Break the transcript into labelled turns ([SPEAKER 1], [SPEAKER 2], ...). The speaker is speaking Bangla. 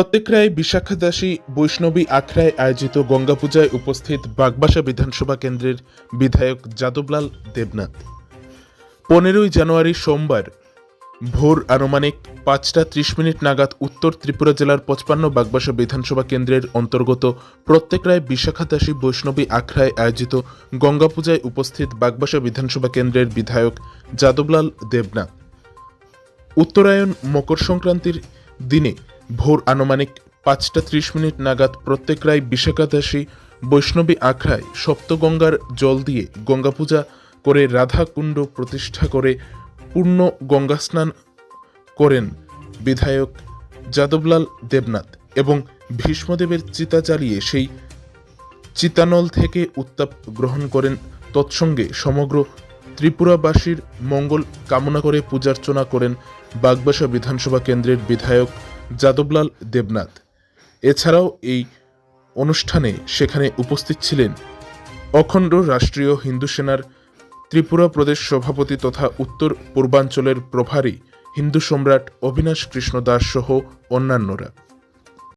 [SPEAKER 1] প্রত্যেক রায় বিশাখা দাসী বৈষ্ণবী আখড়ায় আয়োজিত গঙ্গা পূজায় উপস্থিত বাগবাসা বিধানসভা কেন্দ্রের বিধায়ক যাদবলাল দেবনাথ। পনেরোই জানুয়ারি সোমবার ভোর আনুমানিক পাঁচটা ত্রিশ মিনিট নাগাদ উত্তর ত্রিপুরা জেলার পঁচপান্ন বাগবাসা বিধানসভা কেন্দ্রের অন্তর্গত প্রত্যেক রায় বিশাখা দাসী বৈষ্ণবী আখড়ায় আয়োজিত গঙ্গা পূজায় উপস্থিত বাগবাসা বিধানসভা কেন্দ্রের বিধায়ক যাদবলাল দেবনাথ। উত্তরায়ণ মকর সংক্রান্তির দিনে ভোর আনুমানিক পাঁচটা ত্রিশ মিনিট নাগাদ প্রত্যেক রায় বিশাখাদাসী, বৈষ্ণবী আখড়ায় সপ্তগঙ্গার জল দিয়ে গঙ্গা পূজা করে রাধা কুণ্ড প্রতিষ্ঠা করে পূর্ণ গঙ্গা স্নান করেন বিধায়ক যাদবলাল দেবনাথ এবং ভীষ্মদেবের চিতা চালিয়ে সেই চিতানল থেকে উত্তাপ গ্রহণ করেন। তৎসঙ্গে সমগ্র ত্রিপুরাবাসীর মঙ্গল কামনা করে পূজার্চনা করেন বাগবাসা বিধানসভা কেন্দ্রের বিধায়ক যাদবলাল দেবনাথ। এছাড়াও এই অনুষ্ঠানে সেখানে উপস্থিত ছিলেন অখণ্ড রাষ্ট্রীয় হিন্দু সেনার ত্রিপুরা প্রদেশ সভাপতি তথা উত্তর পূর্বাঞ্চলের প্রভারী হিন্দু সম্রাট অবিনাশ কৃষ্ণ দাস সহ অন্যান্যরা।